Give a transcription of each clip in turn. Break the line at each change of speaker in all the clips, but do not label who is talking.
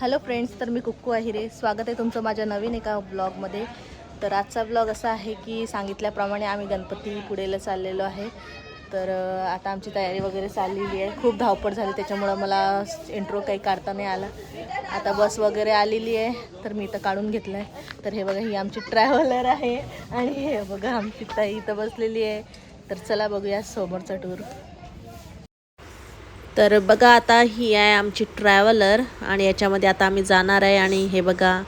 Hello friends तर मी कुक्कू आहिरे स्वागत आहे तुमचं माझ्या नवीन एका ब्लॉगमध्ये तर आजचा ब्लॉग असा आहे की सांगितल्याप्रमाणे आम्ही गणपती पुढेला चाललेलो आहे. तर आता आमची तयारी वगैरे चाललेली आहे. खूप धावपळ झाली त्याच्यामुळं मला इंट्रो काही काढता नाही आला. आता बस वगैरे आलेली आहे तर मी इथं काढून घेतलं आहे तर हे बघा ही आमची ट्रॅव्हलर आहे. आणि हे बघा आमची ताई इथं बसलेली आहे. तर चला बघूया समोरचा टूर तर बघा आता ही आहे आमची ट्रॅव्हलर आणि याच्यामध्ये आता आम्ही जाणार आहे आणि हे बघा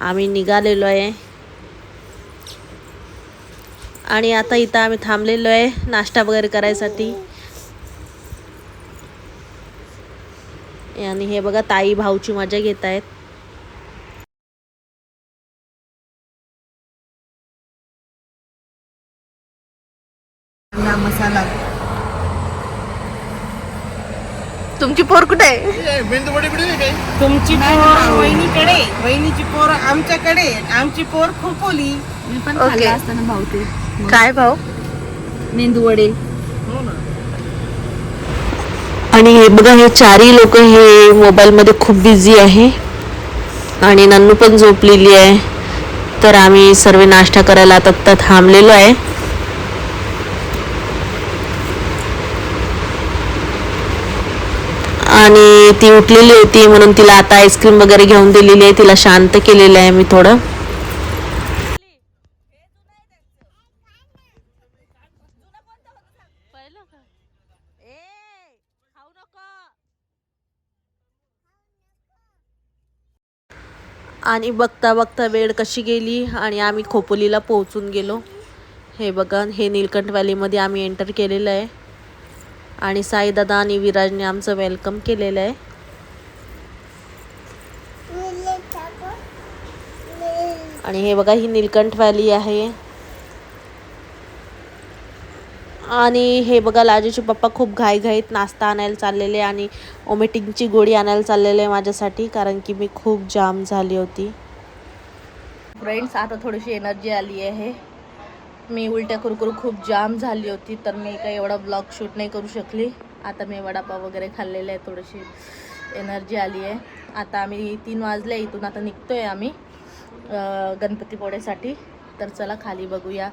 आम्ही निघालेलो आहे. आणि आता इथं आम्ही थांबलेलो आहे नाश्ता वगैरे करायसाठी. आणि हे बघा ताई भाऊची मजा घेत आहेत.
मसाला.
तुमची पोर कुठे आहे?
तुमची पोर वहिनीकडे वहिनीची पोर आमच्याकडे आमची पोर खोपोली
मी पण
ओके.
खाल्ला असताना भाऊ ते.
काय भाऊ?
मेंदू वडे
आणि हे बघा हे चारही लोक हे मोबाईलमध्ये खूप बिझी आहे. आणि नन्नू पण झोपलेली आहे. तर आम्ही सर्व नाश्ता करायला आता आता थांबलेलो आहे. आणि ती उठलेली होती म्हणून तिला आता आईस्क्रीम वगैरे घेऊन दिलेली आहे. तिला शांत केलेलं आहे मी थोडं. आणि बघता बघता वेळ कशी गेली आणि आम्ही खोपोलीला पोहोचून गेलो. हे बघा हे निलकंठ व्हॅलीमध्ये आम्ही एंटर केलेलं आहे. आणि साईदादा आणि विराजने आमचं वेलकम केलेलं आहे. आणि हे बघा ही नीलकंठ व्हॅली आहे. आणि हे बघा लाजूचे पप्पा खूप घाईघाईत नाश्ता आणायला चाललेले आणि ओमेटिंगची गोळी आणायला चाललेले आहे माझ्यासाठी कारण की मी खूप जाम झाली होती. फ्रेंड्स आता थोडीशी एनर्जी आली आहे. मी उलट्या कुरकुरू खूप जाम झाली होती तर मी काही एवढा ब्लॉग शूट नाही करू शकली. आता मी वडापाव वगैरे खाल्लेले आहे थोडीशी एनर्जी आली आहे. आता आम्ही तीन वाजले इथून आता निघतो आहे आम्ही अं, गणपतीपोळेसाठी तर चला खाली बघूया.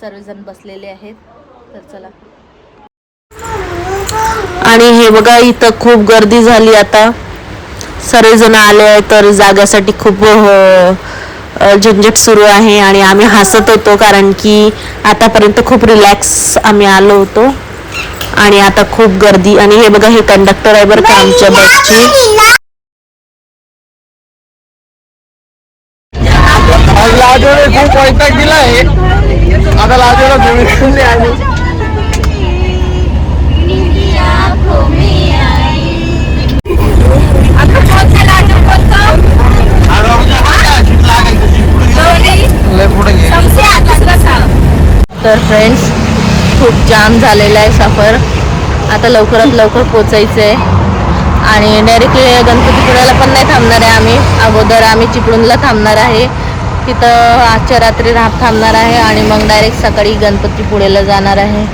सर्वजण बसलेले आहेत तर चला. आणि हे बघा इथं खूप गर्दी झाली आता. सर्वजण आले आहे तर जागासाठी खूप झंझट सुरू आहे आणि आम्ही हसत होतो कारण की आतापर्यंत खूप रिलॅक्स आम्ही आलो होतो. आणि आता खूप गर्दी आणि हे बघा हे कंडक्टर आहे बरं का आमच्या बसची.
खूप वैताग दिला आहे आता लाजोडा लय पुढे घे
तर फ्रेंड्स खूप जाम झालेला आहे सफर. आता लवकरात लवकर पोचायचं आहे आणि डायरेक्टली गणपतीपुळ्याला पण नाही थांबणार आहे आम्ही. अगोदर आम्ही चिपळूणला थांबणार आहे. तिथं आजच्या रात्री राहत थांबणार आहे आणि मग डायरेक्ट सकाळी गणपतीपुळेला जाणार आहे.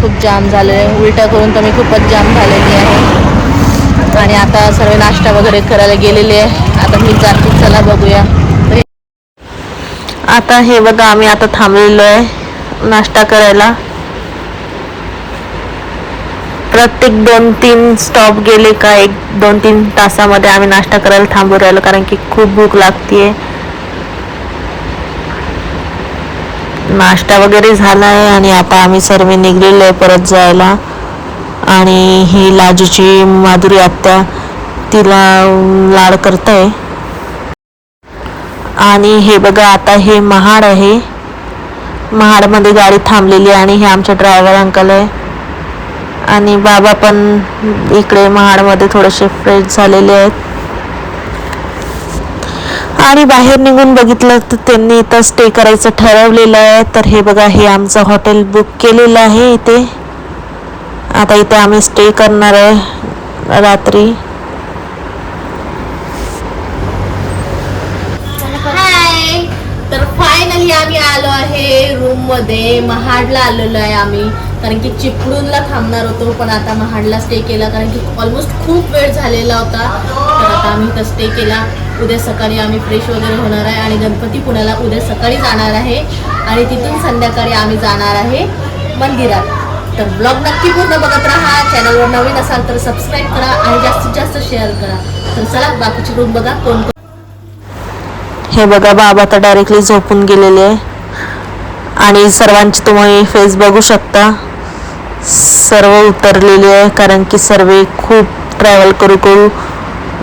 खूप जाम झाले आहे. उलट्या करून तर मी खूपच जाम झालेली आहे. आणि आता सर्व नाश्ता वगैरे करायला गेलेले आहे. आता मी जाते चला बघूया. आता हे बघा आम्ही आता थांबलेलो आहे नाश्ता करायला. प्रत्येक दोन तीन स्टॉप गेले का एक दोन तीन तासामध्ये आम्ही नाश्ता करायला थांबू राहिलो कारण की खूप भूक लागतीये. नाश्ता वगैरे झाला आहे आणि आता आम्ही सर्व निघलेलो आहे परत जायला. आणि ही लाजूची माधुरी आत्या तिला लाड करत आहे आणि हे बघा आता हे महाड आहे. महाडमध्ये गाडी थांबलेली आणि हे आमचे ड्रायव्हर अंकल आहे. आणि बाबा पण इकडे महाडमध्ये थोडेसे फ्रेश झालेले आहेत. आणि बाहेर निघून बघितलं तर त्यांनी इथं स्टे करायचं ठरवलेलं आहे. तर हे बघा हे आमचं हॉटेल बुक केलेलं आहे इथे. आता इथे आम्ही स्टे करणार आहे रात्री तर फायनली आम्ही आलो आहे रूममध्ये. महाडला आलेलो आहे आम्ही. कारण की चिपळूणला थांबणार होतो पण आता महाडला स्टे केला. कारण की ऑलमोस्ट खूप वेळ झालेला होता. तर आता आम्ही इथं स्टे केला. उद्या सकाळी आम्ही फ्रेश वगैरे होणार आहे आणि गणपती पुण्याला उद्या सकाळी जाणार आहे. आणि तिथून संध्याकाळी आम्ही जाणार आहे मंदिरात. तर ब्लॉग नक्की पूर्ण बघत राहा. चॅनलवर नवीन असाल तर सबस्क्राईब करा आणि जास्तीत जास्त शेअर करा. तर चला बाकीची रूम बघा कोण कोण हे बघा बाबा तर डायरेक्टली झोपून गेलेले आहे. आणि सर्वांची तुम्ही फेस बघू शकता. सर्व उतरलेले आहे कारण की सर्व खूप ट्रॅव्हल करू करू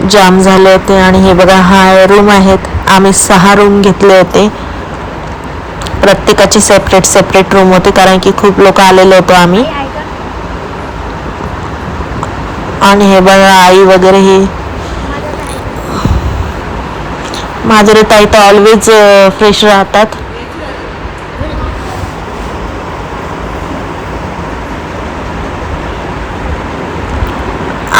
जाम झाले होते. आणि हे बघा हा रूम आहेत आम्ही सहा रूम घेतले होते. प्रत्येकाची सेपरेट सेपरेट रूम होती कारण की खूप लोक आलेलो होतो आम्ही. आणि हे बघा आई वगैरे ही माझे ताई तर ऑलवेज फ्रेश राहतात.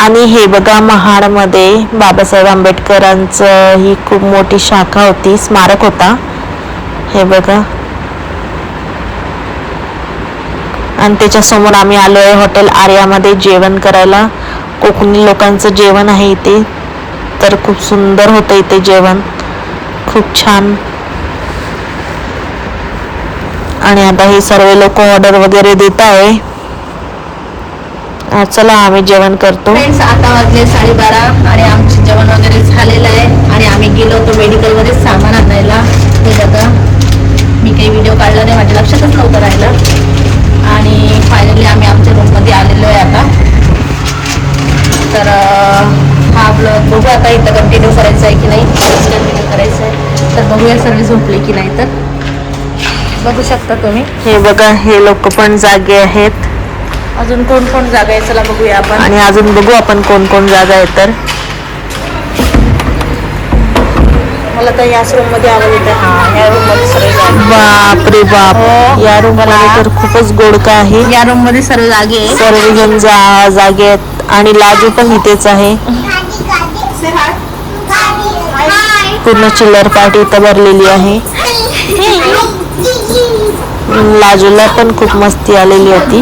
आणि हे बघा महाडमध्ये बाबासाहेब आंबेडकरांचं ही खूप मोठी शाखा होती स्मारक होता. हे बघा. आणि त्याच्यासमोर आम्ही आलो आहे हॉटेल आर्यामध्ये जेवण करायला. कोकणी लोकांचं जेवण आहे इथे. तर खूप सुंदर होतं इथे जेवण. खूप छान. आणि आता हे सर्व लोक ऑर्डर वगैरे देत आहे. चला आम्ही जेवण करतो. फ्रेंड्स आता वाजले साडेबारा आणि आमचे जेवण वगैरे झालेलं आहे. आणि आम्ही गेलो होतो मेडिकलमध्ये सामान आणायला हे बघा. मी काही व्हिडिओ काढला नाही माझ्या लक्षातच नव्हतं राहिलं. आणि फायनली आम्ही आमच्या रूममध्ये आलेलो आहे आता. तर हा ब्लॉग बघू आता इथं कंटिन्यू करायचा आहे की नाही. कंटिन्यू करायचं आहे. तर बघूया सर्व झोपले की नाही तर. बघू शकता तुम्ही. हे बघा हे लोक पण जागे आहेत. अजून कोण कोण जागा आहे? चला बघूया आपण. आणि अजून बघू आपण कोण कोण जागा आहे तर. मला तर याच रूममध्ये आवाज येते हा या रूममध्ये सर्व बाप रे बाप. या रूममध्ये तर खूपच गोडका आहे. या रूममध्ये सर्व जागे आहे सर्वजण जागे आहेत. आणि लाजू पण इथेच आहे. पूर्ण चिल्लर पार्टी इथं भरलेली आहे. लाजूला पण खूप मस्ती आलेली होती.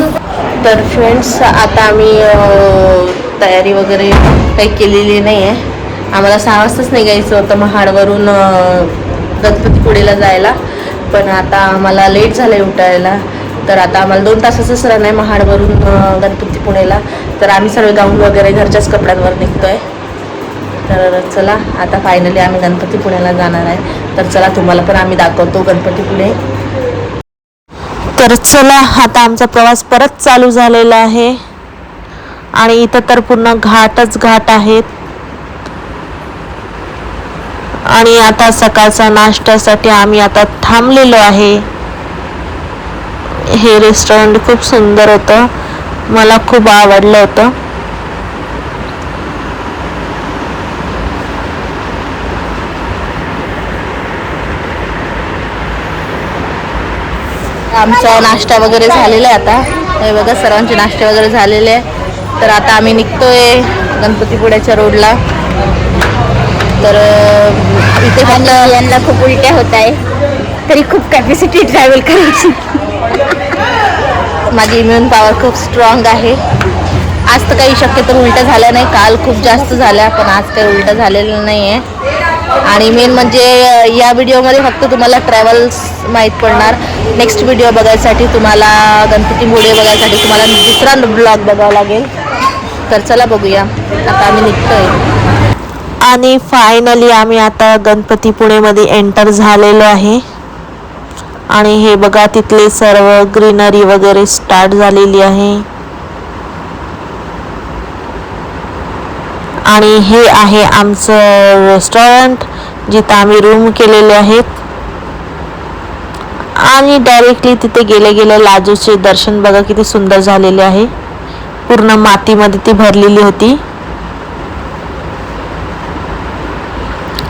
तर फ्रेंड्स आता आम्ही तयारी वगैरे काही केलेली नाही आहे आम्हाला सहा वाजताच निघायचं होतं महाडवरून गणपतीपुळेला जायला. पण आता आम्हाला लेट झालं आहे उठायला. तर आता आम्हाला दोन तासाचंच रन आहे महाडवरून गणपतीपुळेला तर आम्ही सर्व गाऊन वगैरे घरच्याच कपड्यांवर आहे तर चला आता फायनली आम्ही गणपतीपुण्याला जाणार आहे. तर चला तुम्हाला पण आम्ही दाखवतो गणपतीपुळे तर चला आता आमचा प्रवास परत चालू झालेला आहे. आणि इथं तर पूर्ण घाटच घाट आहेत. आणि आता सकाळचा नाश्त्यासाठी आम्ही आता थांबलेलो आहे. हे रेस्टॉरंट खूप सुंदर होतं. मला खूप आवडलं होतं. आमचा नाश्ता वगैरे झालेला आहे आता. हे बघा सर्वांचे नाश्ते वगैरे झालेले आहे. तर आता आम्ही निघतोय गणपतीपुळ्याच्या रोडला. तर इथे
यांना खूप उलट्या होत आहे. तरी खूप कॅपॅसिटी ट्रॅव्हल करायची.
माझी इम्युन पॉवर खूप स्ट्रॉंग आहे. आज तर काही शक्यतो उलट्या झाल्या नाही. काल खूप जास्त झाल्या पण आज काही उलट्या झालेलं नाही आहे आणि मेन म्हणजे या व्हिडिओमध्ये फक्त तुम्हाला ट्रॅव्हल्स माहीत पडणार. नेक्स्ट व्हिडिओ बघायसाठी तुम्हाला गणपतीपुळे बघायसाठी तुम्हाला दुसरा ब्लॉग बघावा लागेल. तर चला बघूया. आता आम्ही निघतोय. आणि फायनली आम्ही आता गणपतीपुळेमध्ये एंटर झालेलो आहे. आणि हे बघा तिथले सर्व ग्रीनरी वगैरे स्टार्ट झालेली आहे. आणि हे आहे आमचं रेस्टॉरंट जिथं आम्ही रूम केलेले आहेत. आणि डायरेक्टली तिथे गेले गेले लाजूचे दर्शन बघा किती सुंदर झालेले आहे. पूर्ण मातीमध्ये ती भरलेली होती.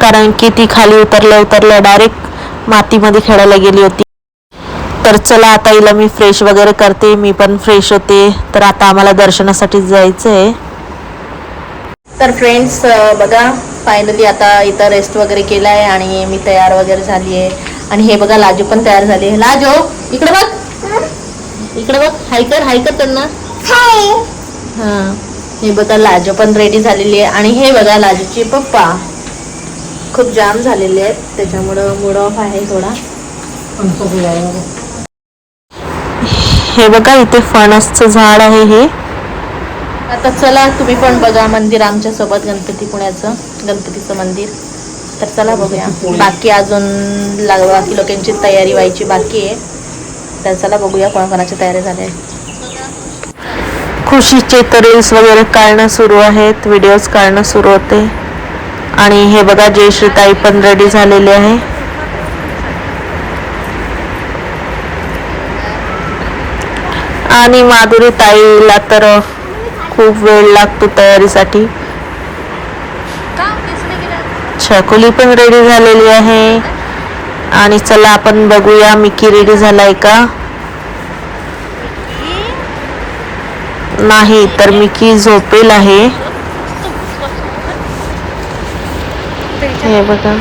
कारण की ती खाली उतरल्या उतरल्या डायरेक्ट मातीमध्ये खेळायला गेली होती. तर चला आता हिला मी फ्रेश वगैरे करते. मी पण फ्रेश होते. तर आता आम्हाला दर्शनासाठी जायचं आहे तर फ्रेंड्स बघा फायनली आता इथं रेस्ट वगैरे केला आहे आणि मी तयार वगैरे झाली आहे. आणि हे बघा लाजू पण तयार झाली आहे. लाजो इकडे बघ. इकडे बघ हाय कर हाय कर त्यांना. हां. हे बघा लाजो पण रेडी झालेली आहे. आणि हे बघा लाजूचे पप्पा. खूप जाम झालेले आहेत. त्याच्यामुळं मूड ऑफ आहे थोडा. हे बघा इथे फणसचं झाड आहे हे. आता चला तुम्ही पण बघा मंदिर आमच्यासोबत गणपती पुण्याचं गणपतीचं मंदिर. तर चला बघूया. बाकी अजून लाग- बाकी लोकांची तयारी व्हायची बाकी आहे. तर चला बघूया कोणाकोणाची तयारी झाली आहे खुशीचे तर रील्स वगैरे काढणं सुरू आहेत व्हिडिओज काढणं सुरू होते. आणि हे बघा जयश्रीताई पण रेडी झालेली आहे. आणि माधुरी ताईला तर खूप वेळ लागतो तयारीसाठी. छकुली पण रेडी झालेली आहे. आणि चला आपण बघूया मिकी रेडी झालाय का? नाही तर मिकी झोपेल आहे. हे बघा.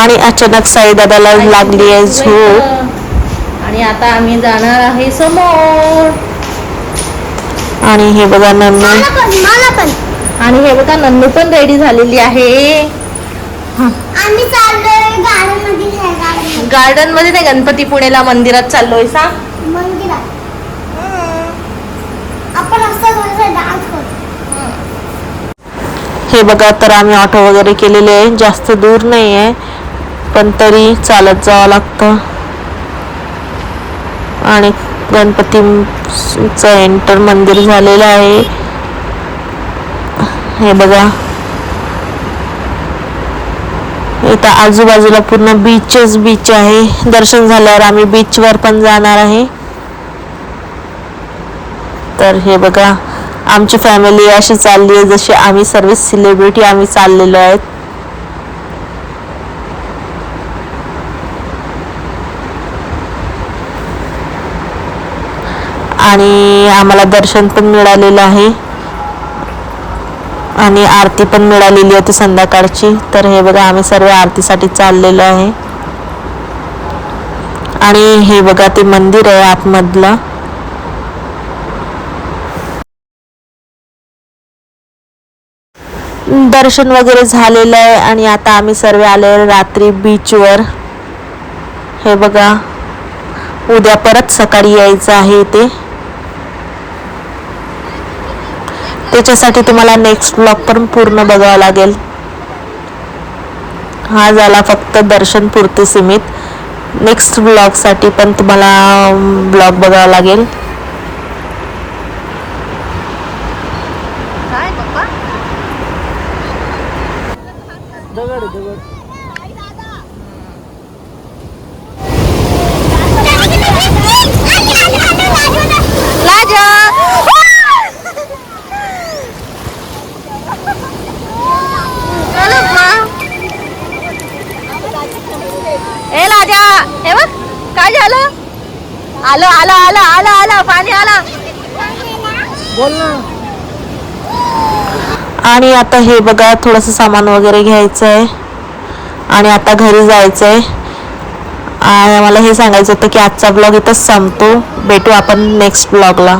आणि अचानक साई दादाला लागली आहे झोप.
आता आम्ही जाणार आहे समोर.
आणि हे बघा नन्नू
मला पण
आणि हे बघा नन्नू पण रेडी झालेली आहे.
गार्डनमध्ये गार्डन
गार्डनमध्ये नाही गणपती पुणेला मंदिरात चाललोय
करू.
हे बघा तर आम्ही ऑटो वगैरे केलेले आहे. जास्त दूर नाही आहे पण तरी चालत जावं लागतं. आणि गणपतीचं एंटर मंदिर झालेलं आहे. हे बघा. इथं आजूबाजूला पूर्ण बीचच बीच आहे. दर्शन झाल्यावर आम्ही बीचवर पण जाणार आहे. तर हे बघा. आमची फॅमिली अशी चालली आहे जशी आम्ही सर्व सेलिब्रिटी आम्ही चाललेलो आहेत. आणि आम्हाला दर्शन पण मिळालेलं आहे. आणि आरती पण मिळालेली होती संध्याकाळची. तर हे बघा आम्ही सर्व आरतीसाठी चाललेलो आहे. आणि हे बघा ते मंदिर आहे आतमधलं. दर्शन वगैरे झालेलं आहे आणि आता आम्ही सर्व आले रात्री बीचवर हे बघा उद्या परत सकाळी यायचं आहे इथे. त्याच्यासाठी तुम्हाला नेक्स्ट ब्लॉग पण पूर्ण बघावा लागेल. हा झाला फक्त दर्शन पुरते सीमित. नेक्स्ट ब्लॉगसाठी पण तुम्हाला ब्लॉग बघावा लागेल
ए लाजा हे बघ काय झालं आलं आलं आलं आलं आलं पाणी आलं.
आणि आता हे बघा थोडंसं सामान वगैरे घ्यायचं आहे आणि आता घरी जायचं आहे आणि मला हे सांगायचं होतं की आजचा ब्लॉग इथंच संपतो. भेटू आपण नेक्स्ट ब्लॉगला